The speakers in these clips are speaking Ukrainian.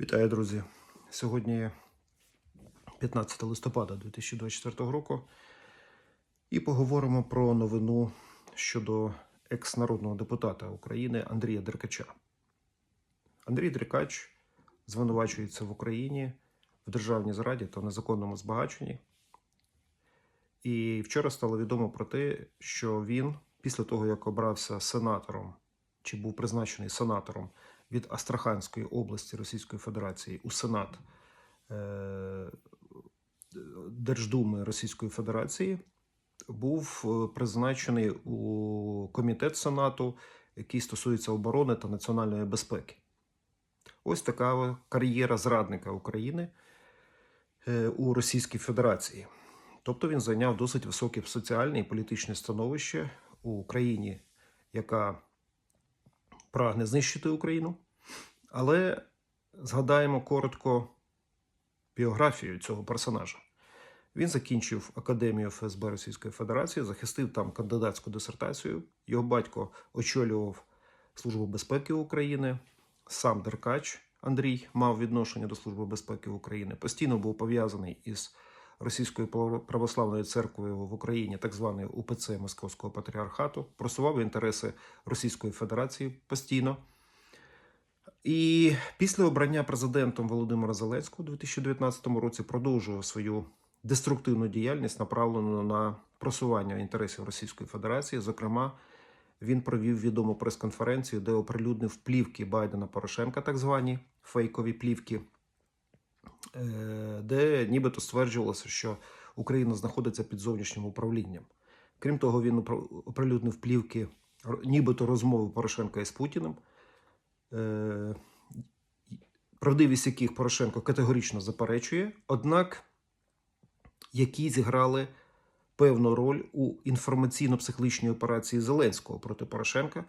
Вітаю, друзі! Сьогодні 15 листопада 2024 року. І поговоримо про новину щодо екс-народного депутата України Андрія Деркача. Андрій Деркач звинувачується в Україні в державній зраді та незаконному збагаченні. І вчора стало відомо про те, що він, після того як обрався сенатором, чи був призначений сенатором від Астраханської області Російської Федерації у Сенат е, Держдуми Російської Федерації, був е, призначений у комітет Сенату, який стосується оборони та національної безпеки. Ось така кар'єра зрадника України е, у Російській Федерації. Тобто він зайняв досить високе соціальне і політичне становище у країні, яка прагне знищити Україну. Але згадаємо коротко біографію цього персонажа. Він закінчив Академію ФСБ Російської Федерації, захистив там кандидатську дисертацію. Його батько очолював Службу безпеки України. Сам Деркач Андрій мав відношення до Служби безпеки України. Постійно був пов'язаний із Російською православною церквою в Україні, так званою УПЦ Московського патріархату, просував інтереси Російської Федерації постійно. І після обрання президентом Володимира Зеленського у 2019 році продовжував свою деструктивну діяльність, направлену на просування інтересів Російської Федерації. Зокрема, він провів відому прес-конференцію, де оприлюднив плівки Байдена Порошенка, так звані фейкові плівки, де нібито стверджувалося, що Україна знаходиться під зовнішнім управлінням. Крім того, він оприлюднив плівки, нібито розмови Порошенка із Путіним. Е, правдивість яких Порошенко категорично заперечує, однак які зіграли певну роль у інформаційно-психологічній операції Зеленського проти Порошенка,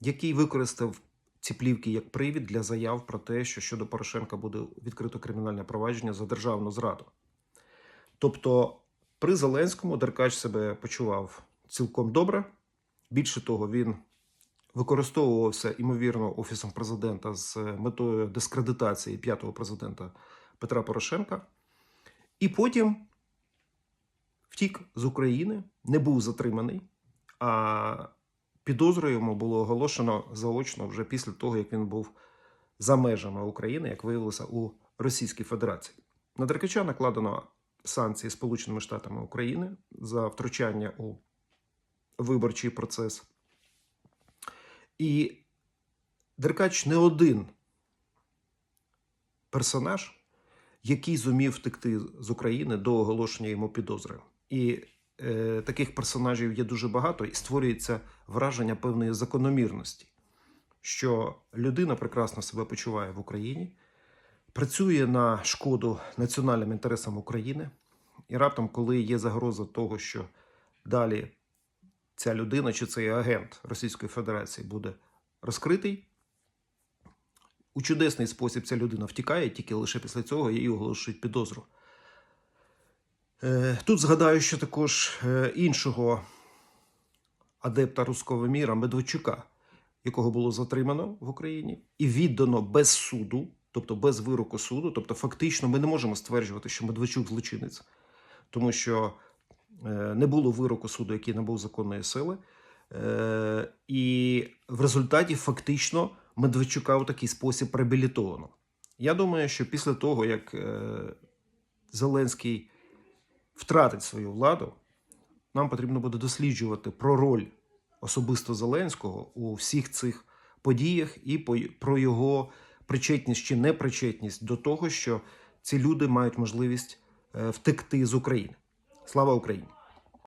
який використав ці плівки як привід для заяв про те, що щодо Порошенка буде відкрито кримінальне провадження за державну зраду. Тобто, при Зеленському Деркач себе почував цілком добре. Більше того, він використовувався ймовірно офісом президента з метою дискредитації п'ятого президента Петра Порошенка, і потім втік з України, не був затриманий, а підозру йому було оголошено заочно вже після того, як він був за межами України, як виявилося у Російській Федерації. На Деркача накладено санкції Сполученими Штатами України за втручання у виборчий процес. І Деркач не один персонаж, який зумів втекти з України до оголошення йому підозри. І е, таких персонажів є дуже багато, і створюється враження певної закономірності, що людина прекрасно себе почуває в Україні, працює на шкоду національним інтересам України, і раптом, коли є загроза того, що далі ця людина чи цей агент Російської Федерації буде розкритий. У чудесний спосіб ця людина втікає, тільки лише після цього її оголошують підозру. Е, Тут згадаю, що також е, іншого адепта руського міра Медведчука, якого було затримано в Україні, і віддано без суду, тобто без вироку суду. Тобто, фактично, ми не можемо стверджувати, що Медведчук злочинець, тому що е, не було вироку суду, який набув законної сили. І в результаті фактично Медведчука у такий спосіб реабілітовано. Я думаю, що після того, як Зеленський втратить свою владу, нам потрібно буде досліджувати про роль особисто Зеленського у всіх цих подіях і про його причетність чи непричетність до того, що ці люди мають можливість е, втекти з України. Слава Україні!